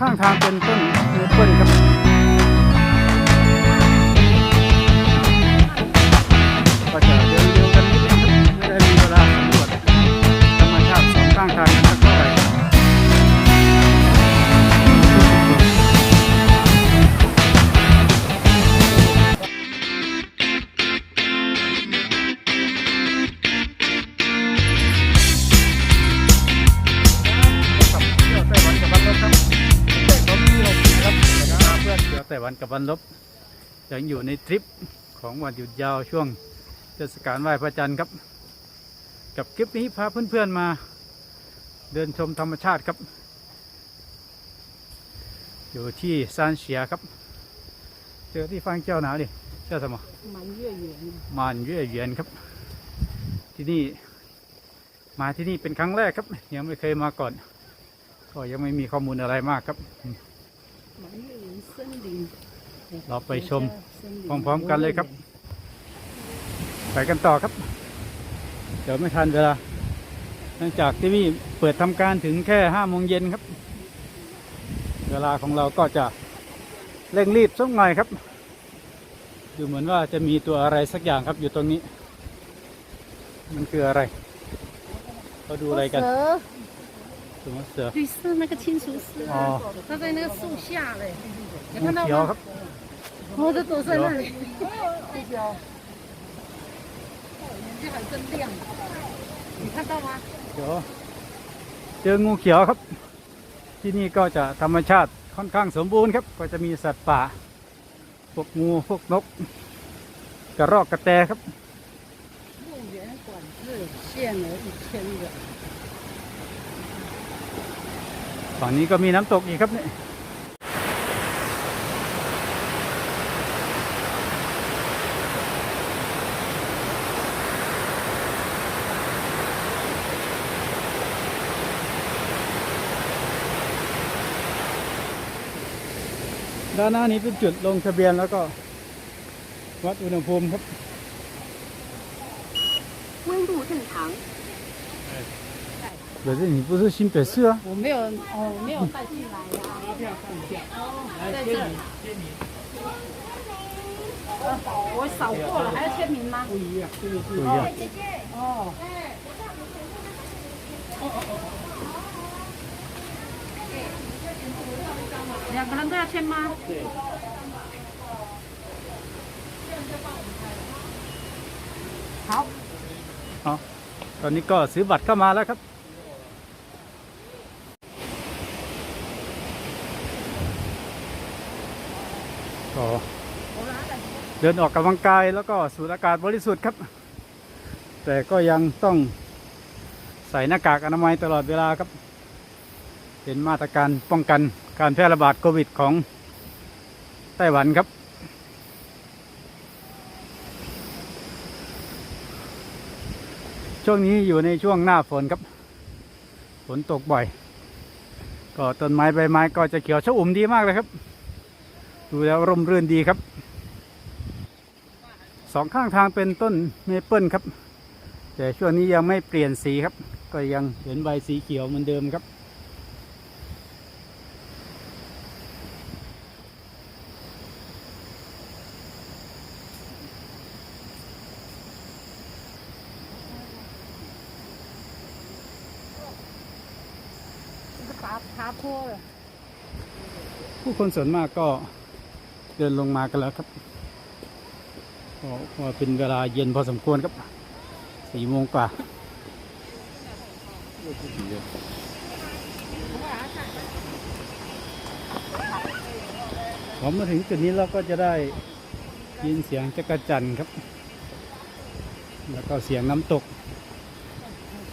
ข้างทางเป็นต้น วันลบยังอยู่ในทริปของวันหยุดยาวช่วงเทศกาลไหว้พระจันทร์ครับ กับคลิปนี้พาเพื่อนๆมา เดินชมธรรมชาติครับ อยู่ที่ซานเชียครับ เจอที่ฟางเจ้าหนาวดิเจ้าสมองมันเยื่อเยียนมันเยื่อเยียนครับ ที่นี่มาที่นี่เป็นครั้งแรกครับ ยังไม่เคยมาก่อน ก็ยังไม่มีข้อมูลอะไรมากครับ เราไปชม พร้อมๆกันเลยครับ ไปกันต่อครับ เดี๋ยวไม่ทันเวลาเนื่องจากที่นี่เปิดทำการถึงแค่ห้าโมงเย็นครับ เวลาของเราก็จะเร่งรีบสักหน่อยครับ ดูเหมือนว่าจะมีตัวอะไรสักอย่างครับอยู่ตรงนี้ มันคืออะไรเขาดูอะไรกัน 蛇， ตัวเสือ 绿色那个青竹丝哦啊，它在那个树下嘞，你 งู 看到 เขียว 吗？ ครับ 哦，它躲在那里。眼睛还真亮，你看到吗？ เดี๋ยวเจองูเขียวครับ ที่นี่ก็จะธรรมชาติค่อนข้างสมบูรณ์ครับ ก็จะมีสัตว์ป่า พวกงูพวกนก กระรอกกระแตครับ 墓园管制限额一千个， ฝั่งนี้ก็มีน้ำตกอีกครับเนี่ย ด้านหน้านี้เป็นจุดลงทะเบียนแล้วก็ วัดอุณหภูมิครับ 温度正常。可是你不是新北市啊？我没有，哦，没有带进来呀。在这。我扫过了，还要签名吗？不一样，这个是不一样。哦。 两个人都要签吗？对。好。 เอาตอนนี้ก็ซื้อบัตรเข้ามาแล้วครับ ก็เดินออกกำลังกายแล้วก็สูดอากาศบริสุทธิ์ครับ แต่ก็ยังต้องใส่หน้ากากอนามัยตลอดเวลาครับ เป็นมาตรการป้องกัน การแพร่ระบาดโควิดของไต้หวันครับ ช่วงนี้อยู่ในช่วงหน้าฝนครับ ฝนตกบ่อย ก็ต้นไม้ใบไม้ก็จะเขียวชอุ่มดีมากเลยครับ ดูแล้วร่มรื่นดีครับ สองข้างทางเป็นต้นเมเปิลครับ แต่ช่วงนี้ยังไม่เปลี่ยนสีครับ ก็ยังเห็นใบสีเขียวเหมือนเดิมครับ คนส่วนมากก็เดินลงมากันแล้วครับก็ว่าเป็นเวลาเย็นพอสมควรครับสี่โมงกว่า พอมาถึงจุดนี้เราก็จะได้ยินเสียงจักรจันทร์ครับ แล้วก็เสียงน้ำตก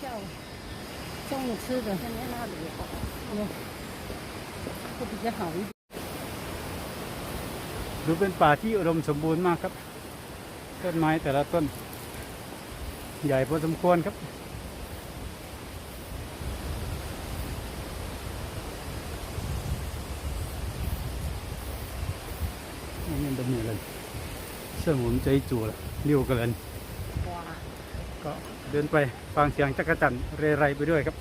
下午中午吃的，现在那里有会比较好一点。 ดูเป็นป่าที่อุดมสมบูรณ์มากครับ ต้นไม้แต่ละต้น ใหญ่พอสมควรครับ นี่เป็นอะไรเสมุนใจจู่ละเลี้ยวกันเลยก็เดินไปฟังเสียงจักรจันทร์เรไรไปด้วยครับ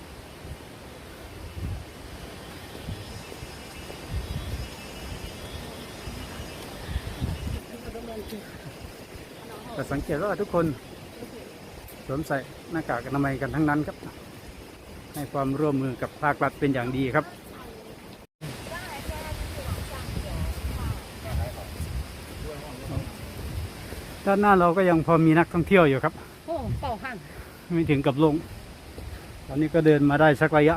สังเกตว่าทุกคนสวมใส่หน้ากากอนามัยกันทั้งนั้นครับ ให้ความร่วมมือกับภาครัฐเป็นอย่างดีครับด้านหน้าเราก็ยังพอมีนักท่องเที่ยวอยู่ครับ โอ้เป่าหั่นไม่ถึงกับลง ตอนนี้ก็เดินมาได้สักระยะ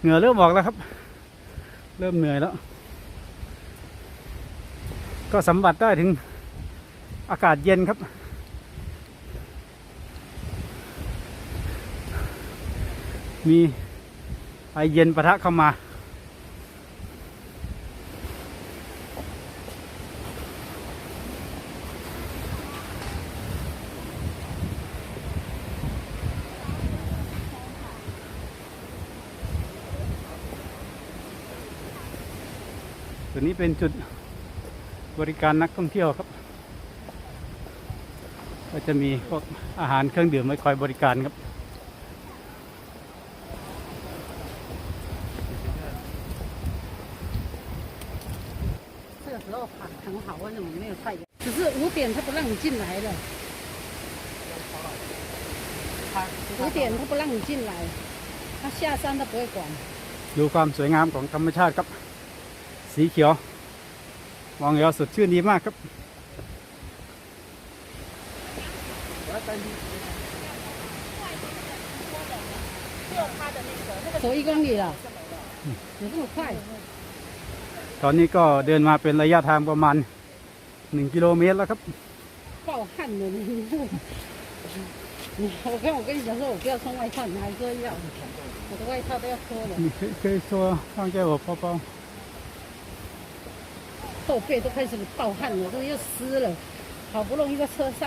เหงื่อเริ่มออกแล้วครับ เริ่มเหนื่อยแล้ว ก็สัมผัสได้ถึง อากาศเย็นครับ มีไอเย็นปะทะเข้ามา ตัวนี้เป็นจุดบริการนักท่องเที่ยวครับ ก็จะมีพวกอาหารเครื่องดื่มไว้คอยบริการครับ 这个时候很很好，为什么没有太阳？只是五点他不让你进来了，五点他不让你进来，他下山他不会管。 ดูความสวยงามของธรรมชาติครับ สีเขียว มองแล้วสดชื่นดีมากครับ 走一公里了，有这么快？ ตอนนี้ก็เดินมาเป็นระยะทางประมาณ 1 กิโลเมตรแล้วครับ 暴汗的你，你我看我跟你讲说，我不要穿外套，你还说要，我的外套都要脱了， นี่เคยเคย说放在我包包后背都开始暴汗了，都又湿了，好不容易在车上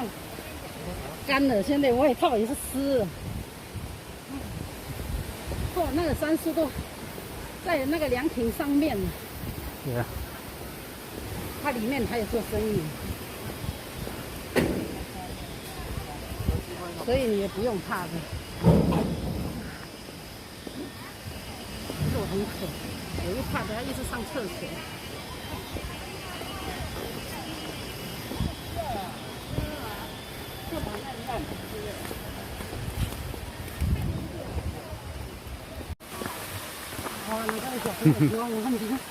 干了，现在外套也是湿了。哦，那个山树都在那个凉亭上面，对啊它里面还有做生意，所以你也不用怕的。可是我很渴，我又怕等下一直上厕所。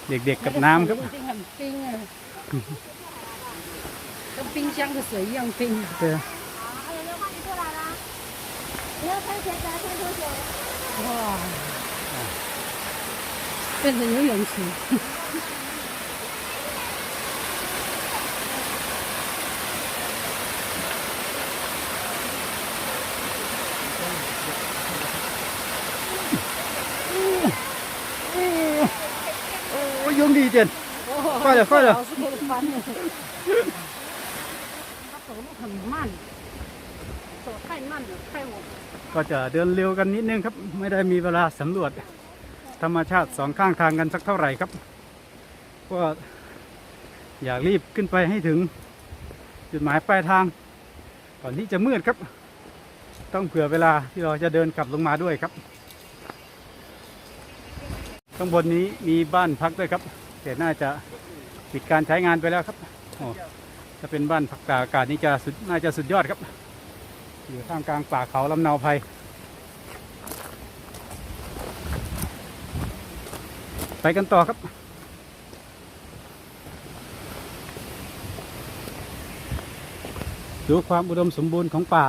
เด็กๆกับน้ำครับ 已经很冰了，跟冰箱的水一样冰。 对啊好，有人换你过来啦！不要穿鞋子，穿拖鞋。哇，变成游泳池。 ดีเจนค่อเยวค่เยก็จะเดินเร็วกันนิดนึงครับ ไม่ได้มีเวลาสำรวจ ธรรมชาติสองข้างทางกันสักเท่าไหร่ครับ ก็อยากรีบขึ้นไปให้ถึง จุดหมายปลายทาง ก่อนที่จะมืดครับ ต้องเผื่อเวลาที่เราจะเดินกลับลงมาด้วยครับ ข้างบนนี้มีบ้านพักด้วยครับ แต่น่าจะปิดการใช้งานไปแล้วครับโอ้จะเป็นบ้านพักตากอากาศนี่จะสุดน่าจะสุดยอดครับ อยู่ท่ามกลางป่าเขาลำเนาภัยไปกันต่อครับดูความอุดมสมบูรณ์ของป่า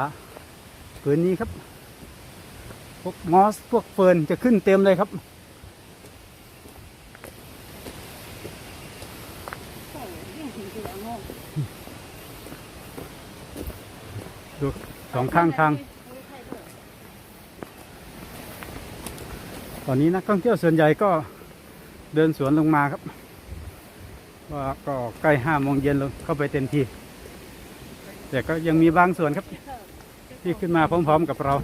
ผืนนี้ครับ พวกมอส พวกเฟิร์นจะขึ้นเต็มเลยครับดูสองข้างทาง ตอนนี้นักท่องเที่ยวส่วนใหญ่ก็เดินสวนลงมาครับว่าก็ใกล้ห้าโมงเย็นลงเข้าไปเต็มที แต่ก็ยังมีบางส่วนครับ ที่ขึ้นมาพร้อมๆกับเรา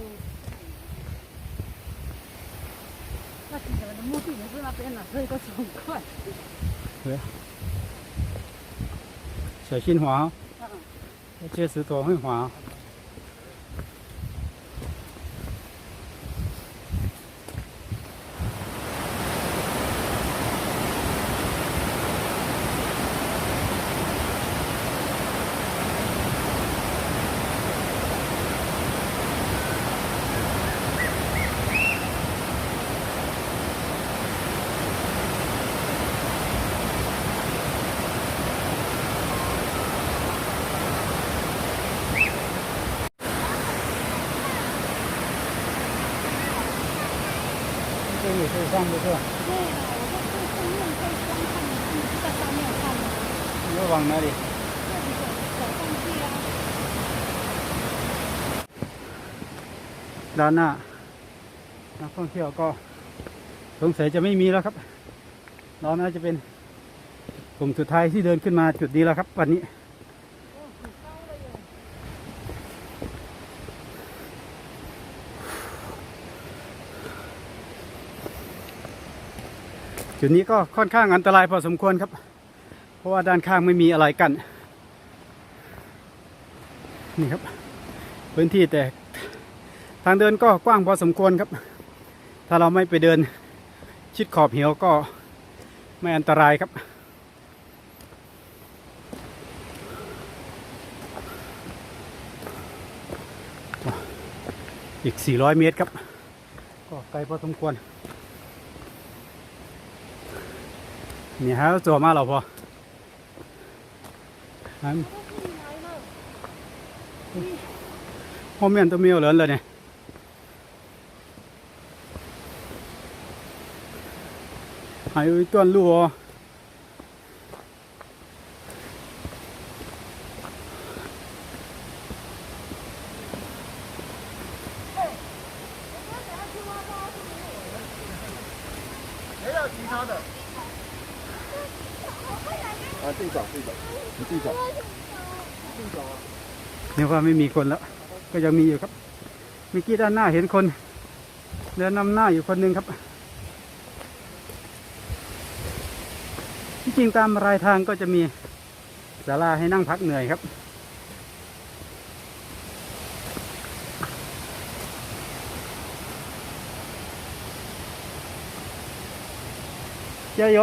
那几个人的目的地是那边了，所以都走很快。小心滑哦，嗯，这些石头会滑 哦。 上不错，对的，我说这正面可以光看，你是在上面看的，你要往哪里？这里走走上去啊。 ด้านหน้านักท่องเที่ยวก็สงสัยจะไม่มีแล้วครับ เราน่าจะเป็นกลุ่มสุดท้ายที่เดินขึ้นมาจุดนี้แล้วครับ วันนี้ จุดนี้ก็ค่อนข้างอันตรายพอสมควรครับ เพราะว่าด้านข้างไม่มีอะไรกันนี่ครับ พื้นที่แต่ทางเดินก็กว้างพอสมควรครับ ถ้าเราไม่ไปเดินชิดขอบเหวก็ไม่อันตรายครับ อีก 400 เมตรครับ ก็ไกลพอสมควร 你还要走吗，老婆？还后面都没有人了呢。还有一段路哦。 เนี่ยว่าไม่มีคนแล้ว ก็ยังมีอยู่ครับเมื่อกี้ด้านหน้าเห็นคนเดินนำหน้าอยู่คนหนึ่งครับ ที่จริงตามรายทางก็จะมีศาลาให้นั่งพักเหนื่อยครับ เจ้าโย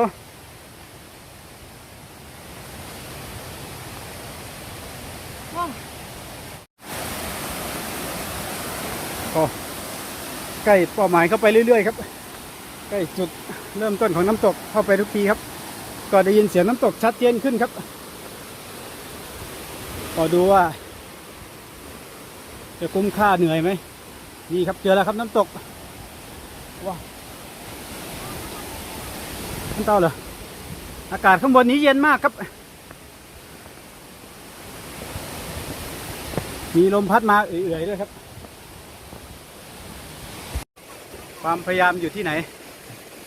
ก็ใกล้เป้าหมายเข้าไปเรื่อยๆครับ ใกล้จุดเริ่มต้นของน้ำตกเข้าไปทุกทีครับ ก็ได้ยินเสียงน้ำตกชัดเจนขึ้นครับก็ดูว่า จะคุ้มค่าเหนื่อยไหมนี่ครับเจอแล้วครับน้ำตกว้าวน้ำเต้าเหรออากาศข้างบนนี้เย็นมากครับ มีลมพัดมาเอื่อยๆด้วยครับ ความพยายามอยู่ที่ไหน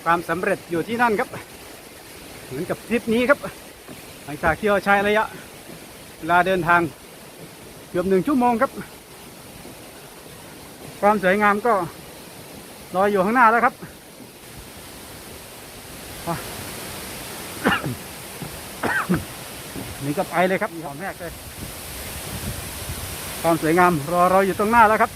ความสำเร็จอยู่ที่นั่นครับ เหมือนกับทริปนี้ครับ หลังจากที่เราใช้ระยะเวลาเดินทางเกือบหนึ่งชั่วโมงครับ ความสวยงามก็รออยู่ข้างหน้าแล้วครับนี่ก็ไปเลยครับของแรกเลยความสวยงามรอเราอยู่ตรงหน้าแล้วครับ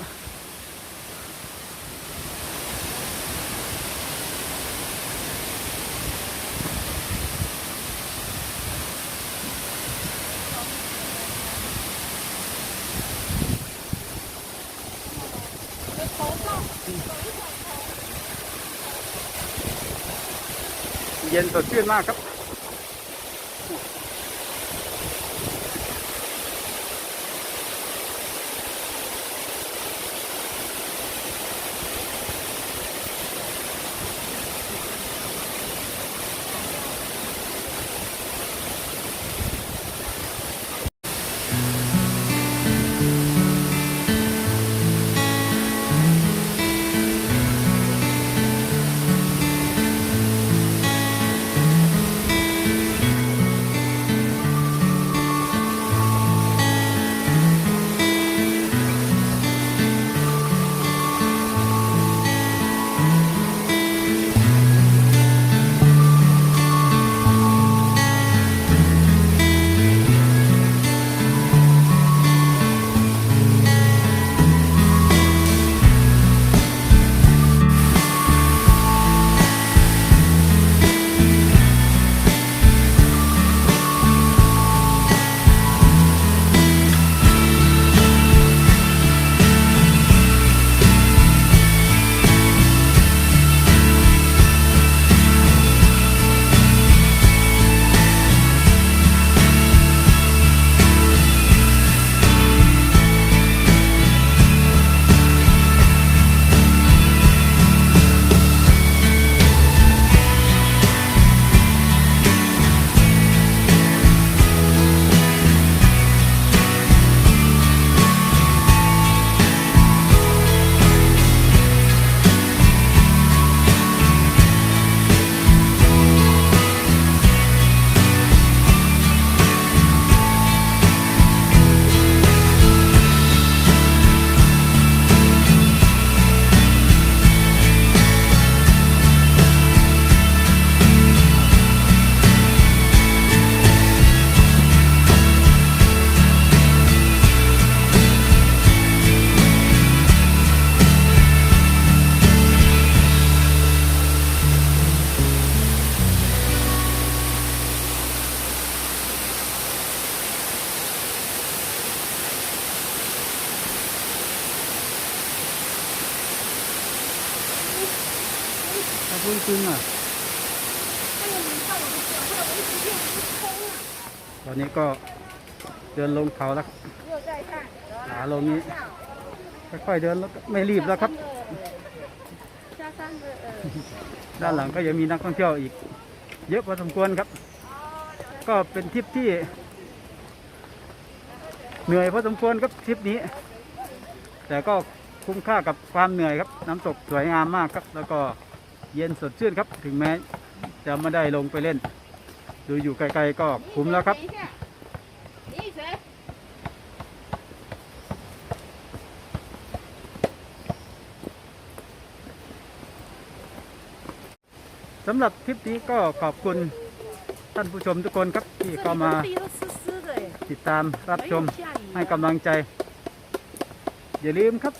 เย็นสดชื่นมากครับ ก็เดินลงเขาแล้วขาลงนี้ค่อยๆเดินแล้วไม่รีบแล้วครับ ด้านหลังก็ยังมีนักท่องเที่ยวอีก เยอะพอสมควรครับ ก็เป็นทริปที่ เหนื่อยพอสมควรครับทริปนี้ แต่ก็คุ้มค่ากับความเหนื่อยครับ น้ำตกสวยงามมากครับ แล้วก็เย็นสดชื่นครับ ถึงแม้จะไม่ได้ลงไปเล่น ดูอยู่ไกลๆก็คุ้มแล้วครับ สำหรับคลิปนี้ก็ขอบคุณท่านผู้ชมทุกคนครับที่ก็มาติดตามรับชมให้กำลังใจ อย่าลืมครับ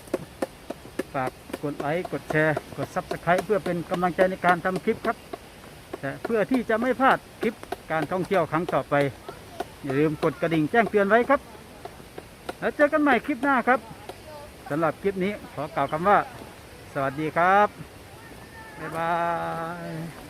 ฝากกดไลค์กดแชร์ กดซับสไคร b ์เพื่อเป็นกำลังใจในการทำคลิปครับแต่เพื่อที่จะไม่พลาดคลิปการท่องเที่ยวครั้งต่อไป อย่าลืมกดกระดิ่งแจ้งเตือนไว้ครับ แล้วเจอกันใหม่คลิปหน้าครับสำหรับคลิปนี้ขอกล่าวคำว่า สวัสดีครับ บ๊ายบาย